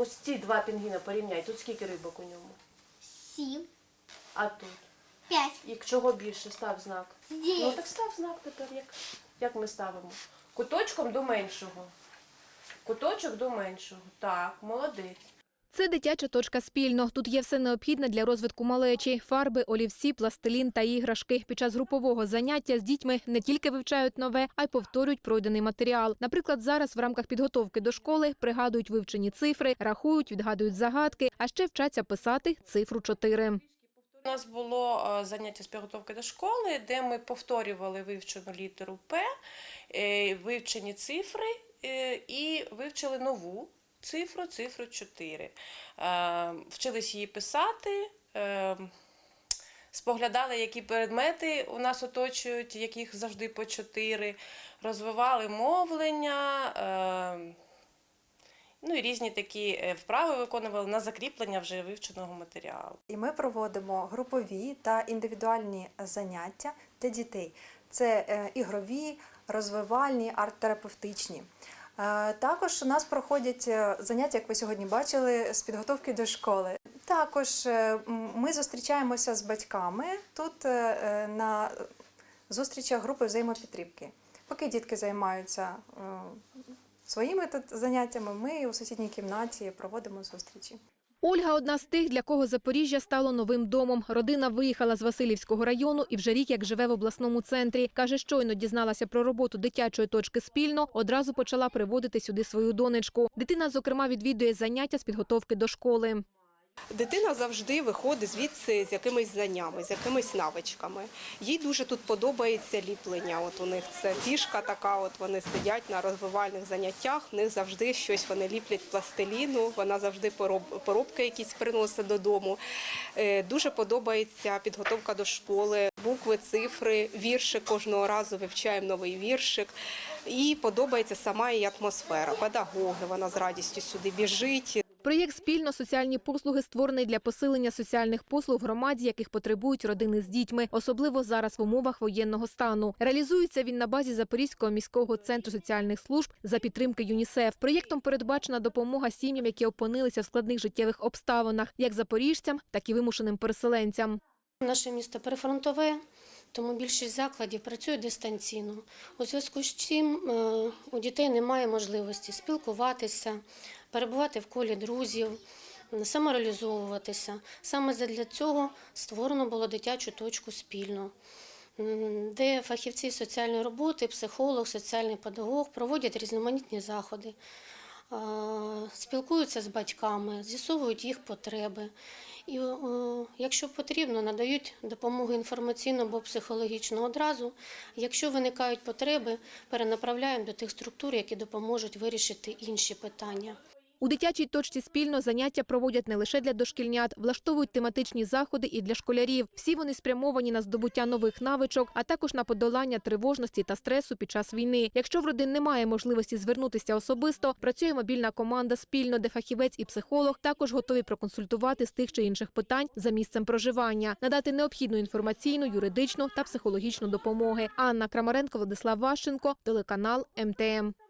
ось ці два пінгвіна порівняй. Тут скільки рибок у ньому? Сім. А тут? П'ять. І чого більше став знак? Здесь. Ну так став знак тепер, як, як ми ставимо? Куточком до меншого. Куточок до меншого. Так, молодець. Це дитяча точка спільно. Тут є все необхідне для розвитку малечі: фарби, олівці, пластилін та іграшки. Під час групового заняття з дітьми не тільки вивчають нове, а й повторюють пройдений матеріал. Наприклад, зараз в рамках підготовки до школи пригадують вивчені цифри, рахують, відгадують загадки, а ще вчаться писати цифру 4. У нас було е, заняття з підготовки до школи, де ми повторювали вивчену літеру П, е, вивчені цифри е, і вивчили нову цифру, цифру 4. Е, Вчились її писати. е, Споглядали, які предмети у нас оточують, яких завжди по чотири, розвивали мовлення, е, ну і різні такі вправи виконували на закріплення вже вивченого матеріалу. І ми проводимо групові та індивідуальні заняття для дітей. Це ігрові, розвивальні, арт-терапевтичні. Також у нас проходять е, заняття, як ви сьогодні бачили, з підготовки до школи. Також е, ми зустрічаємося з батьками тут е, на зустрічах групи взаємопідтримки. Поки дітки займаються своїми тут заняттями, ми у сусідній кімнаті проводимо зустрічі. Ольга одна з тих, для кого Запоріжжя стало новим домом. Родина виїхала з Васильівського району і вже рік як живе в обласному центрі. Каже, щойно дізналася про роботу дитячої точки спільно, одразу почала приводити сюди свою донечку. Дитина, зокрема, відвідує заняття з підготовки до школи. Дитина завжди виходить звідси з якимись знаннями, з якимись навичками. Їй дуже тут подобається ліплення. От у них це фішка така. От вони сидять на розвивальних заняттях. В них завжди щось вони ліплять пластиліну. Вона завжди пороб- поробки якісь приносить додому. Е, Дуже подобається підготовка до школи, букви, цифри, віршик кожного разу вивчаємо новий віршик. І подобається сама її атмосфера. Педагоги, вона з радістю сюди біжить. Проєкт спільно соціальні послуги створений для посилення соціальних послуг в громаді, яких потребують родини з дітьми, особливо зараз в умовах воєнного стану. Реалізується він на базі Запорізького міського центру соціальних служб за підтримки ЮНІСЕФ. Проєктом передбачена допомога сім'ям, які опинилися в складних життєвих обставинах, як запоріжцям, так і вимушеним переселенцям. Наше місто перефронтове, тому більшість закладів працює дистанційно. У зв'язку з чим е, у дітей немає можливості спілкуватися, перебувати в колі друзів, самореалізовуватися. Саме для цього створено було дитячу точку спільно, де фахівці соціальної роботи, психолог, соціальний педагог проводять різноманітні заходи. Спілкуються з батьками, з'ясовують їх потреби. І якщо потрібно, надають допомогу інформаційну або психологічну одразу. Якщо виникають потреби, перенаправляємо до тих структур, які допоможуть вирішити інші питання. У дитячій точці спільно заняття проводять не лише для дошкільнят, влаштовують тематичні заходи і для школярів. Всі вони спрямовані на здобуття нових навичок, а також на подолання тривожності та стресу під час війни. Якщо в родин немає можливості звернутися особисто, працює мобільна команда спільно, де фахівець і психолог також готові проконсультувати з тих чи інших питань за місцем проживання, надати необхідну інформаційну, юридичну та психологічну допомоги. Анна Крамаренко, Владислав Ващенко, телеканал МТМ.